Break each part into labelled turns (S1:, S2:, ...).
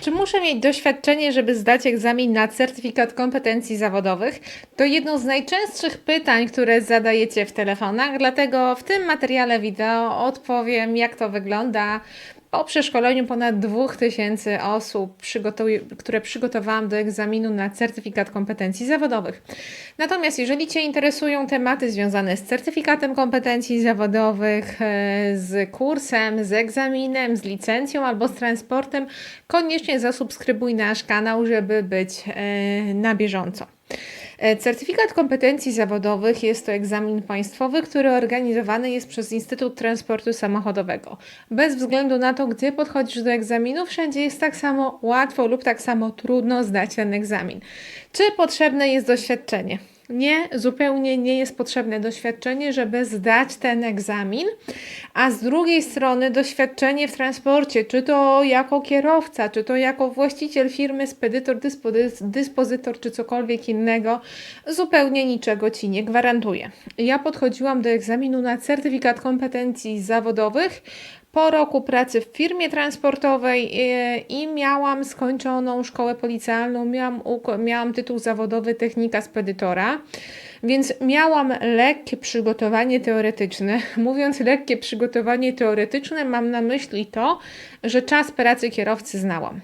S1: Czy muszę mieć doświadczenie, żeby zdać egzamin na certyfikat kompetencji zawodowych? To jedno z najczęstszych pytań, które zadajecie w telefonach, dlatego w tym materiale wideo odpowiem, jak to wygląda po przeszkoleniu ponad 2000 osób, które przygotowałam do egzaminu na certyfikat kompetencji zawodowych. Natomiast jeżeli Cię interesują tematy związane z certyfikatem kompetencji zawodowych, e, z kursem, z egzaminem, z licencją albo z transportem, koniecznie zasubskrybuj nasz kanał, żeby być e, na bieżąco. E, Certyfikat kompetencji zawodowych jest to egzamin państwowy, który organizowany jest przez Instytut Transportu Samochodowego. Bez względu na to, gdzie podchodzisz do egzaminu, wszędzie jest tak samo łatwo lub tak samo trudno zdać ten egzamin. Czy potrzebne jest doświadczenie? Nie, zupełnie nie jest potrzebne doświadczenie, żeby zdać ten egzamin, a z drugiej strony doświadczenie w transporcie, czy to jako kierowca, czy to jako właściciel firmy, spedytor, dyspozy- dyspozytor, czy cokolwiek innego, zupełnie niczego ci nie gwarantuje. Ja podchodziłam do egzaminu na certyfikat kompetencji zawodowych po roku pracy w firmie transportowej e, i miałam skończoną szkołę policjalną, miałam, miałam tytuł zawodowy technika spedytora. Więc miałam lekkie przygotowanie teoretyczne. Mówiąc lekkie przygotowanie teoretyczne, mam na myśli to, że czas pracy kierowcy znałam.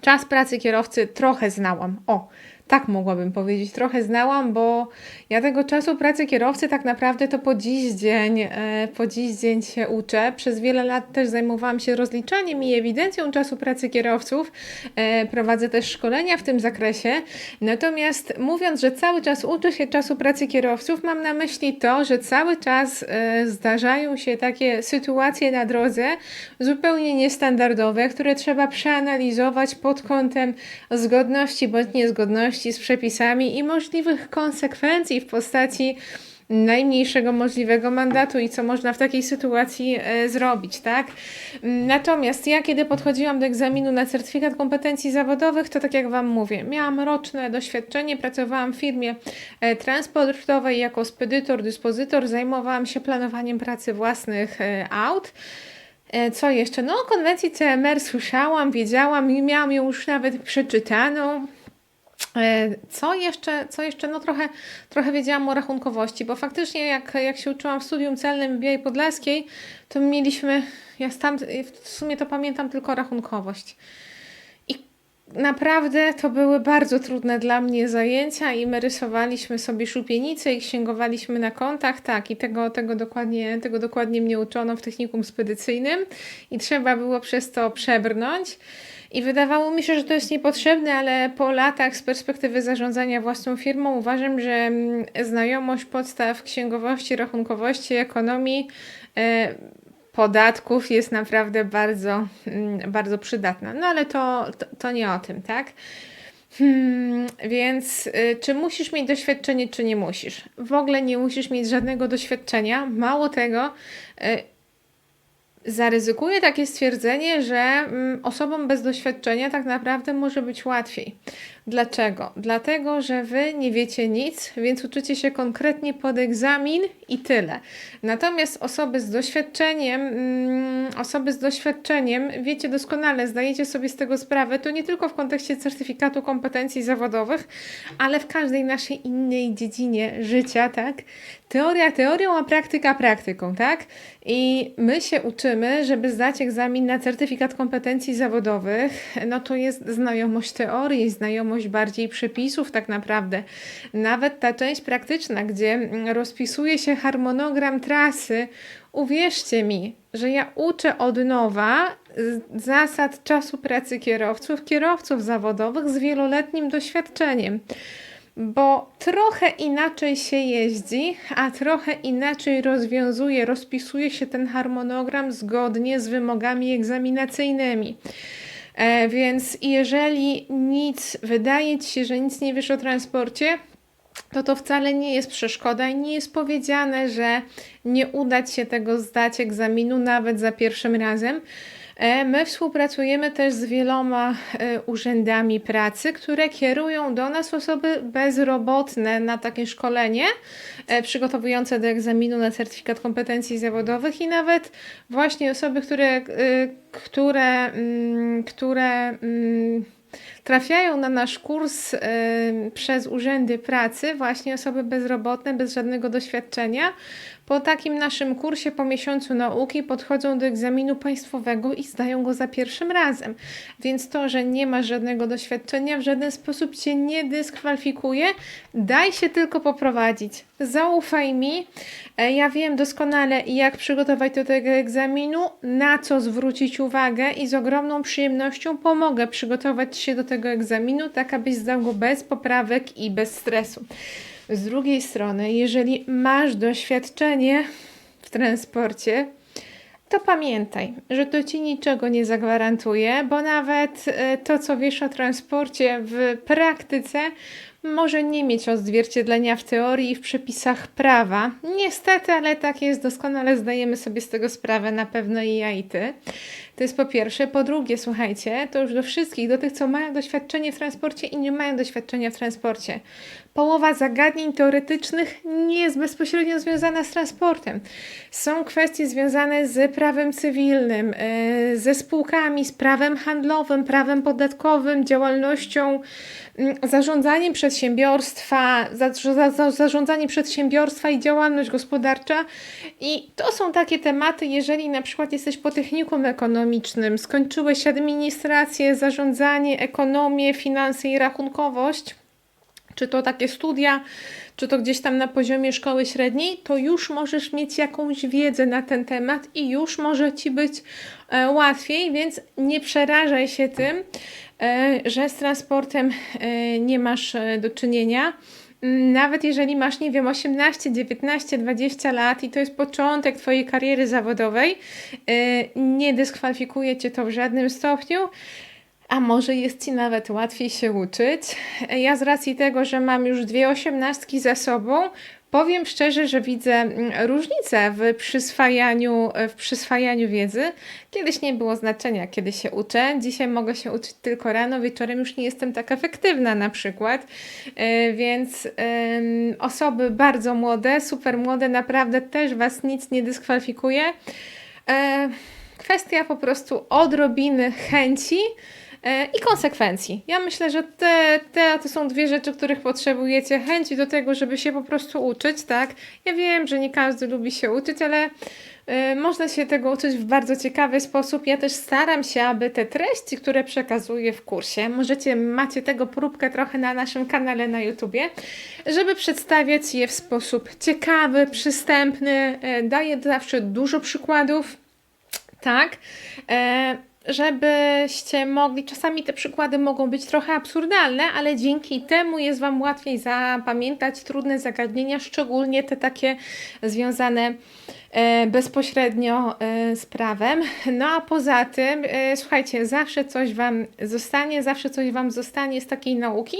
S1: Czas pracy kierowcy trochę znałam. O, tak mogłabym powiedzieć, trochę znałam, bo ja tego czasu pracy kierowcy tak naprawdę to po dziś dzień, e, po dziś dzień się uczę. Przez wiele lat też zajmowałam się rozliczaniem i ewidencją czasu pracy kierowców. E, Prowadzę też szkolenia w tym zakresie. Natomiast mówiąc, że cały czas uczę się czasu pracy kierowców, mam na myśli to, że cały czas e, zdarzają się takie sytuacje na drodze zupełnie niestandardowe, które trzeba przeanalizować pod kątem zgodności bądź niezgodności z przepisami i możliwych konsekwencji w postaci najmniejszego możliwego mandatu i co można w takiej sytuacji e, zrobić, tak? Natomiast ja, kiedy podchodziłam do egzaminu na certyfikat kompetencji zawodowych, to tak jak Wam mówię, miałam roczne doświadczenie, pracowałam w firmie e, transportowej jako spedytor, dyspozytor, zajmowałam się planowaniem pracy własnych e, aut. Co jeszcze? No, o konwencji CMR słyszałam, wiedziałam i miałam ją już nawet przeczytaną. E, Co jeszcze, co jeszcze? No trochę, trochę wiedziałam o rachunkowości, bo faktycznie jak, jak się uczyłam w studium celnym w Białej Podlaskiej, to mieliśmy, ja tam w sumie to pamiętam tylko rachunkowość. I naprawdę to były bardzo trudne dla mnie zajęcia i my rysowaliśmy sobie szubienice i księgowaliśmy na kontach, tak, i tego, tego, dokładnie, tego dokładnie mnie uczono w technikum spedycyjnym i trzeba było przez to przebrnąć. I wydawało mi się, że to jest niepotrzebne, ale po latach z perspektywy zarządzania własną firmą uważam, że mm, znajomość podstaw księgowości, rachunkowości, ekonomii, e, podatków jest naprawdę bardzo, mm, bardzo przydatna. No ale to, to, to nie o tym, tak? Hmm, więc y, czy musisz mieć doświadczenie, czy nie musisz? W ogóle nie musisz mieć żadnego doświadczenia. Mało tego, y, zaryzykuję takie stwierdzenie, że mm, osobom bez doświadczenia tak naprawdę może być łatwiej. Dlaczego? Dlatego, że wy nie wiecie nic, więc uczycie się konkretnie pod egzamin i tyle. Natomiast osoby z doświadczeniem, mm, osoby z doświadczeniem, wiecie doskonale, zdajecie sobie z tego sprawę, to nie tylko w kontekście certyfikatu kompetencji zawodowych, ale w każdej naszej innej dziedzinie życia, tak? Teoria teorią, a praktyka praktyką, tak? I my się uczymy, żeby zdać egzamin na certyfikat kompetencji zawodowych, no to jest znajomość teorii, znajomość bardziej przepisów tak naprawdę. Nawet ta część praktyczna, gdzie rozpisuje się harmonogram trasy, uwierzcie mi, że ja uczę od nowa zasad czasu pracy kierowców, kierowców zawodowych z wieloletnim doświadczeniem bo trochę inaczej się jeździ, a trochę inaczej rozwiązuje, rozpisuje się ten harmonogram zgodnie z wymogami egzaminacyjnymi. E, więc jeżeli nic, wydaje ci się, że nic nie wiesz o transporcie, to to wcale nie jest przeszkoda i nie jest powiedziane, że nie uda ci się tego zdać egzaminu nawet za pierwszym razem. E, My współpracujemy też z wieloma e, urzędami pracy, które kierują do nas osoby bezrobotne na takie szkolenie e, przygotowujące do egzaminu na certyfikat kompetencji zawodowych i nawet właśnie osoby, które, które, mm, które mm, trafiają na nasz kurs e, przez urzędy pracy, właśnie osoby bezrobotne, bez żadnego doświadczenia. Po takim naszym kursie, po miesiącu nauki, podchodzą do egzaminu państwowego i zdają go za pierwszym razem. Więc to, że nie masz żadnego doświadczenia, w żaden sposób cię nie dyskwalifikuje. Daj się tylko poprowadzić. Zaufaj mi. E, Ja wiem doskonale, jak przygotować do tego egzaminu, na co zwrócić uwagę i z ogromną przyjemnością pomogę przygotować się do tego egzaminu, tak abyś zdał go bez poprawek i bez stresu. Z drugiej strony, jeżeli masz doświadczenie w transporcie, to pamiętaj, że to ci niczego nie zagwarantuje, bo nawet e, to, co wiesz o transporcie w praktyce, może nie mieć odzwierciedlenia w teorii i w przepisach prawa. Niestety, ale tak jest, doskonale zdajemy sobie z tego sprawę, na pewno i ja i ty. To jest po pierwsze. Po drugie, słuchajcie, to już do wszystkich, do tych, co mają doświadczenie w transporcie i nie mają doświadczenia w transporcie. Połowa zagadnień teoretycznych nie jest bezpośrednio związana z transportem. Są kwestie związane z prawem cywilnym, e, ze spółkami, z prawem handlowym, prawem podatkowym, działalnością, zarządzaniem przedsiębiorstwa, za, za, za, zarządzanie przedsiębiorstwa i działalność gospodarcza. I to są takie tematy, jeżeli na przykład jesteś po technikum ekonomicznym, skończyłeś administrację, zarządzanie, ekonomię, finanse i rachunkowość, czy to takie studia, czy to gdzieś tam na poziomie szkoły średniej, to już możesz mieć jakąś wiedzę na ten temat i już może ci być e, łatwiej, więc nie przerażaj się tym, e, że z transportem e, nie masz e, do czynienia. Mm, Nawet jeżeli masz, nie wiem, 18, 19, 20 lat i to jest początek Twojej kariery zawodowej, e, nie dyskwalifikuje Cię to w żadnym stopniu. A może jest Ci nawet łatwiej się uczyć? Ja z racji tego, że mam już dwie osiemnastki za sobą, powiem szczerze, że widzę mm, różnicę w przyswajaniu, w przyswajaniu wiedzy. Kiedyś nie było znaczenia, kiedy się uczę. Dzisiaj mogę się uczyć tylko rano, wieczorem już nie jestem tak efektywna na przykład. E, Więc osoby bardzo młode, super młode, naprawdę też Was nic nie dyskwalifikuje. E, Kwestia po prostu odrobiny chęci i konsekwencji. Ja myślę, że te, te to są dwie rzeczy, których potrzebujecie. Chęci do tego, żeby się po prostu uczyć, tak? Ja wiem, że nie każdy lubi się uczyć, ale e, można się tego uczyć w bardzo ciekawy sposób. Ja też staram się, aby te treści, które przekazuję w kursie, możecie, macie tego próbkę trochę na naszym kanale na YouTubie, żeby przedstawiać je w sposób ciekawy, przystępny. E, Daję zawsze dużo przykładów tak, e, żebyście mogli, czasami te przykłady mogą być trochę absurdalne, ale dzięki temu jest Wam łatwiej zapamiętać trudne zagadnienia, szczególnie te takie związane bezpośrednio e, z prawem. No a poza tym, e, słuchajcie, zawsze coś Wam zostanie, zawsze coś Wam zostanie z takiej nauki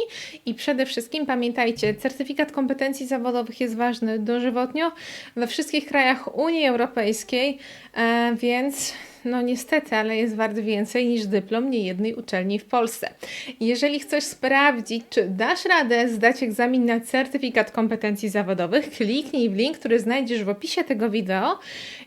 S1: i przede wszystkim pamiętajcie, certyfikat kompetencji zawodowych jest ważny dożywotnio we wszystkich krajach Unii Europejskiej, e, więc no niestety, ale jest wart więcej niż dyplom niejednej uczelni w Polsce. Jeżeli chcesz sprawdzić, czy dasz radę zdać egzamin na certyfikat kompetencji zawodowych, kliknij w link, który znajdziesz w opisie tego wideo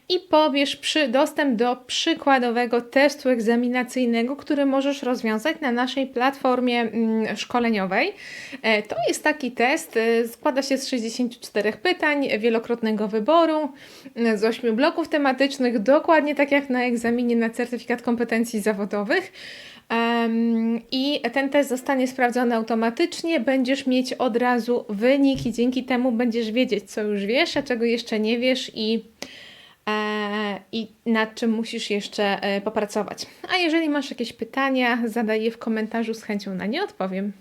S1: i pobierz przy dostęp do przykładowego testu egzaminacyjnego, który możesz rozwiązać na naszej platformie mm, szkoleniowej. E, To jest taki test, e, składa się z 64 pytań, wielokrotnego wyboru, e, z 8 bloków tematycznych, dokładnie tak jak na egzaminie na certyfikat kompetencji zawodowych. I ten test zostanie sprawdzony automatycznie, będziesz mieć od razu wynik i dzięki temu będziesz wiedzieć, co już wiesz, a czego jeszcze nie wiesz i e, i nad czym musisz jeszcze e, popracować. A jeżeli masz jakieś pytania, zadaj je w komentarzu, z chęcią na nie odpowiem.